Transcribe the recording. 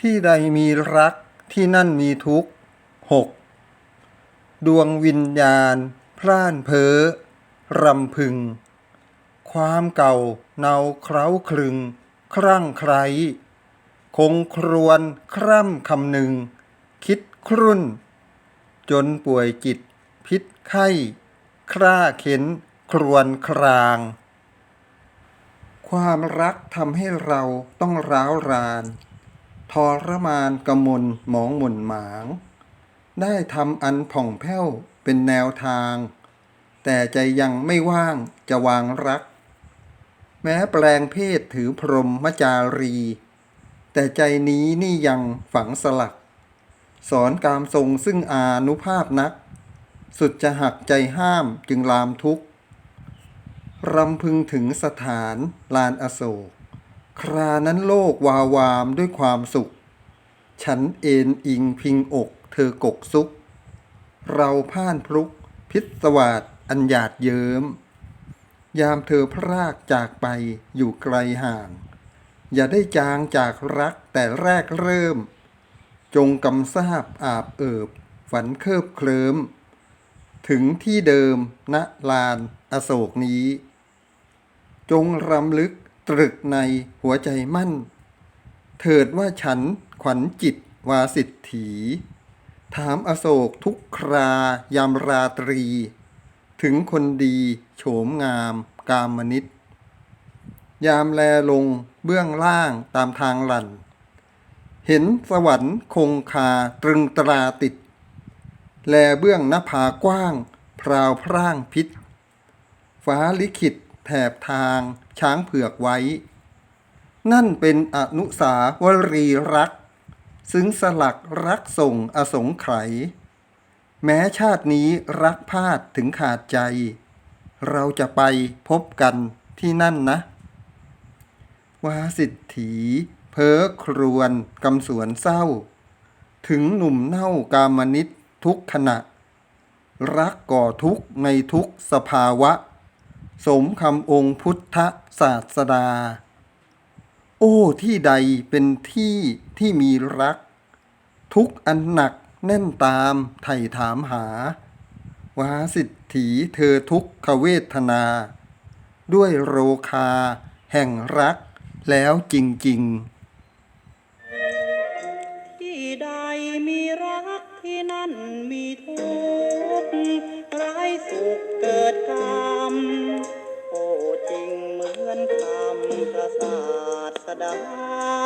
ที่ใดมีรักที่นั่นมีทุกข์หกดวงวิญญาณ พร่านเพ้อรำพึง ความเก่าเนาเคล้าคลึง ครั่งใครคงครวนคร่ำคำหนึ่ง คิดครุ่น จนป่วยจิต พิษไข้ คร่าเข็น ครวนคราง ความรักทำให้เราต้องร้าวราน ทรมานกมลหมองหม่นหมาง ได้ทำอันผ่องแผ้วเป็นแนวทาง แต่ใจยังไม่ว่างจะวางรัก แม้แปลงเพศถือพรหมจารี แต่ใจนี้นี่ยังฝังสลัก สอนกามทรงซึ่งอานุภาพนัก สุดจะหักใจห้ามจึงลามทุกข์รำพึงถึงสถานลานอโศก ครานั้นโลกวาวามด้วยความสุข ฉันเอ็นอิงพิงอกเธอกกซุก เราพ่านพลุก พิศวาสอันหยาดเยิ้ม ยามเธอพรากจากไปอยู่ไกลห่าง อย่าได้จางจากรักแต่แรกเริ่ม จงกำซาบอาบเอิบ ฝันเคิบเคลิมถึงที่เดิมณลานอโศกนี้ จงรำลึก ตรึกในหัวใจมั่น เถิดว่าฉันขวัญจิตวาสิทถี ถามอโศกทุกครายามราตรี ถึงคนดีโฉมงามกามนิตยามแลลงเบื้องล่างตามทางหลัน เห็นสวรรค์คงคาตรึงตราติด แลเบื้องหน้าผากว้าง พราวพร่างพิษ ฟ้าลิขิต แถบทางช้างเผือกไว้ นั่นเป็นอนุสาวรีรัก ซึ้งสลักรักส่งอสงไขยแม้ชาตินี้รักพลาดถึงขาดใจ เราจะไปพบกันที่นั่นนะ วาสิทถีเพ้อครวนกำสวนเศร้า ถึงหนุ่มเน่ากามนิตทุกขณะ รักก่อทุกในทุกสภาวะ สมคำองค์พุทธศาสดา โอ้ที่ใดเป็นที่ที่มีรัก ทุกอันหนักแน่นตามไถ่ถามหา วาสิทถีเธอทุกขเวทนา ด้วยโรคาแห่งรักแล้วจริง ๆ ที่ใดมีรักที่นั่นมีทุก โ